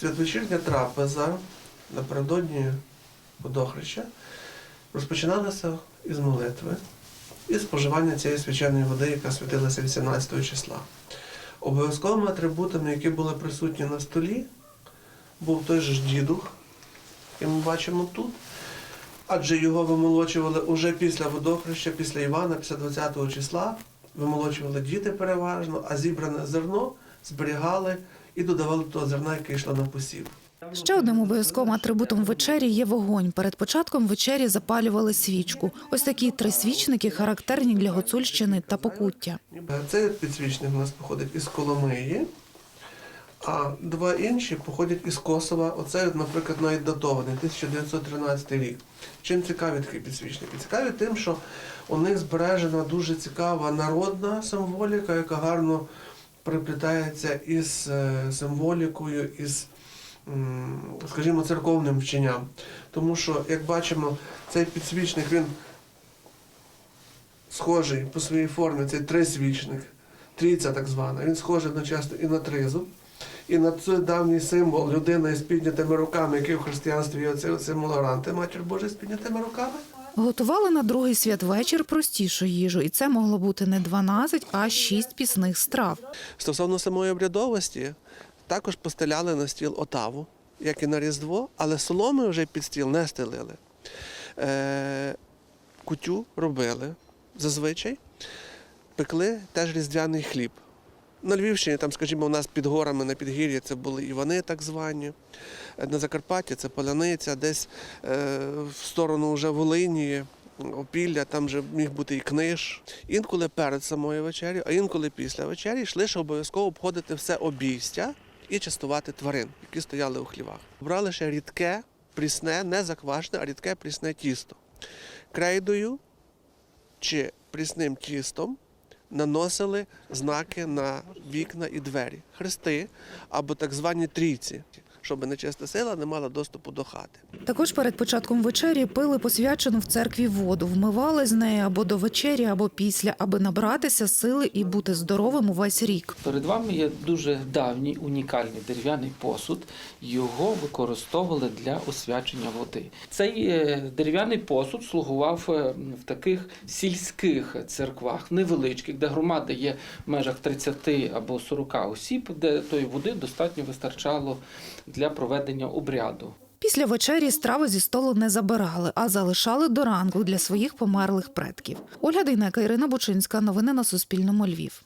Святвечірня трапеза напередодні водохреща розпочиналася із молитви і споживання цієї свяченої води, яка святилася 18 числа. Обов'язковими атрибутами, які були присутні на столі, був той же ж дідух, який ми бачимо тут. Адже його вимолочували уже після водохреща, після Івана, після 20 числа. Вимолочували діти переважно, а зібране зерно зберігали і додавали того зерна, яке йшло на посів. Ще одним обов'язковим атрибутом вечері є вогонь. Перед початком вечері запалювали свічку. Ось такі три свічники характерні для Гуцульщини та Покуття. Цей підсвічник у нас походить із Коломиї, а два інші походять із Косова. Оце, наприклад, навіть датований 1913 рік. Чим цікаві такі підсвічники? Цікаві тим, що у них збережена дуже цікава народна символіка, яка гарно приплітається із е, символікою, із, скажімо, церковним вченням. Тому що, як бачимо, цей підсвічник він схожий по своїй формі, цей трисвічник, трійця так звана, він схожий одночасно і на тризуб, і на цей давній символ людина із піднятими руками, який в християнстві є оцей символ Оранти, матір Божа з піднятими руками. Готували на другий святвечір простішу їжу, і це могло бути не 12, а 6 пісних страв. Стосовно самої обрядовості, також постеляли на стіл отаву, як і на Різдво, але соломи вже під стіл не стелили. Е, кутю робили зазвичай, пекли теж різдвяний хліб. На Львівщині, там, скажімо, у нас під горами на підгір'ї це були Івани, так звані. На Закарпатті це Поляниця, десь е, в сторону вже Волині, Опілля, там вже міг бути і книж. Інколи перед самою вечерю, а інколи після вечері йшли ще обов'язково обходити все обійстя і частувати тварин, які стояли у хлівах. Брали ще рідке, прісне, не заквашене, а рідке прісне тісто. Крейдою чи прісним тістом наносили знаки на вікна і двері, хрести або так звані трійці, щоб нечиста сила не мала доступу до хати. Також перед початком вечері пили посвячену в церкві воду, вмивали з неї або до вечері, або після, аби набратися сили і бути здоровим увесь рік. Перед вами є дуже давній унікальний дерев'яний посуд. Його використовували для освячення води. Цей е, дерев'яний посуд слугував е, в таких сільських церквах, невеличких, де громада є в межах 30 або 40 осіб, де тої води достатньо вистачало для проведення обряду. Після вечері страви зі столу не забирали, а залишали до ранку для своїх померлих предків. Ольга Дейнека, Ірина Бучинська. Новини на Суспільному. Львів.